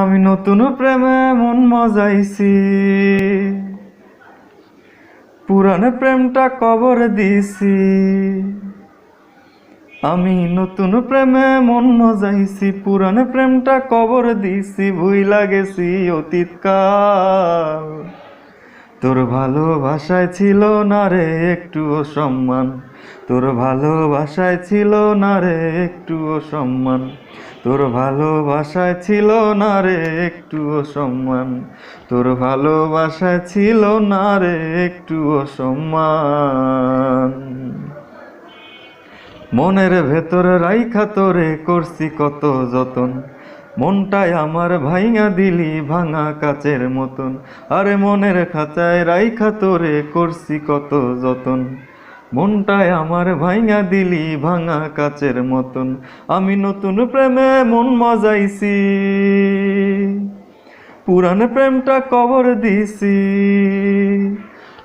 আমি নতুন প্রেমে মন মজাইছি। পুরান প্রেমটা কবর দিছি আমি নতুন প্রেমে মন মজাইছি পুরান প্রেমটা কবর দিছি ভুই লাগেছি অতীতকাল। তোর ভালোবাসায় ছিল না রে একটুও সম্মান। তোর ভালোবাসায় ছিল না রে একটুও সম্মান। তোর ভালোবাসায় ছিল না রে একটুও সম্মান। তোর ভালোবাসায় ছিল না রে একটুও সম্মান। মনের ভেতরে রাইখা তোরে করছি কত যতন। মনটাই আমার ভাইঙা দিলি ভাঙা কাচের মতন। আরে মনের খাঁচায় রাইখা তোরে করছি কত যতন। মনটায় আমার ভাইঙা দিলি ভাঙা কাচের মতন। আমি নতুন প্রেমে মন মজাইছি। পুরান প্রেমটা কবর দিছি।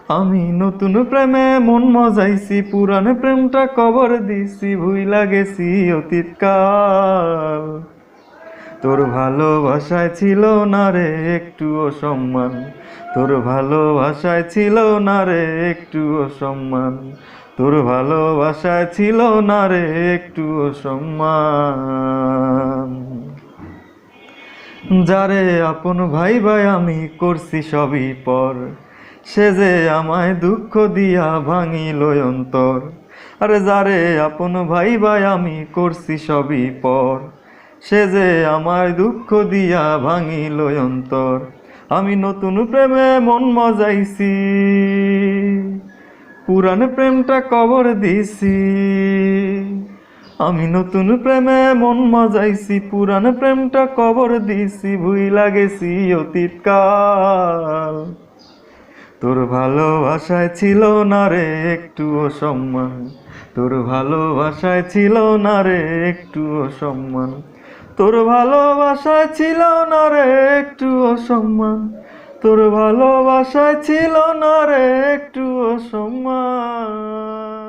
আমি নতুন প্রেমে মন মজাইছি। পুরান প্রেমটা কবর দিছি। ভুই লাগেছি অতীতকাল। তোর ভালোবাসায় ছিল না রে একটুও সম্মান। তোর ভালোবাসায় ছিল না রে একটুও সম্মান। তোর ভালোবাসায় ছিল না রে একটুও সম্মান। যারে আপন ভাই ভাই আমি করছি সবই পর, সে যে আমায় দুঃখ দিয়া ভাঙিল অন্তর। আরে যারে আপন ভাই ভাই আমি করছি সবই পর সে যে আমায় দুঃখ দিয়া ভাঙিল অন্তর। আমি নতুন প্রেমে মন মজাইছি। পুরান প্রেমটা কবর দিছি। আমি নতুন প্রেমে মন মজাইছি। পুরান প্রেমটা কবর দিছি। ভুই লাগেছি অতীতকাল। তোর ভালোবাসায় ছিল না রে একটুও সম্মান। তোর ভালোবাসায় ছিল না রে একটুও সম্মান। তোর ভালোবাসায় ছিল না রে একটু অসম্মান। তোর ভালোবাসায় ছিল না রে একটু সম্মান